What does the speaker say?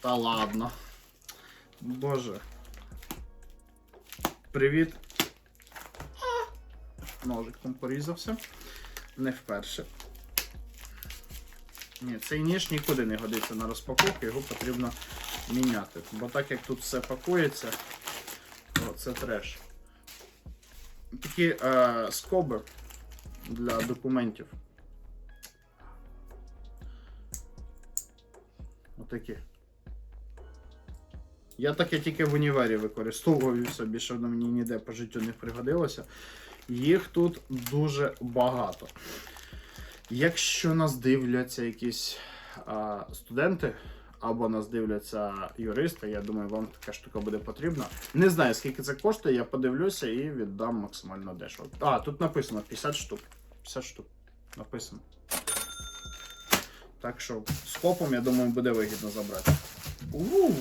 Та ладно. Боже. Привіт. Ножиком порізався. Не вперше. Ні, цей ніж нікуди не годиться на розпаковку, його потрібно міняти. Бо так як тут все пакується, то це треш. Такі е, скоби для документів. Отакі. Я таке тільки в універі використовую собі, що воно мені ніде по життю не пригодилося. Їх тут дуже багато. Якщо нас дивляться якісь а, студенти або нас дивляться юристи, я думаю, вам така штука буде потрібна. Не знаю, скільки це коштує, я подивлюся і віддам максимально дешево. А, тут написано 50 штук. 50 штук. Написано. Так що з копом, я думаю, буде вигідно забрати. У-у-у.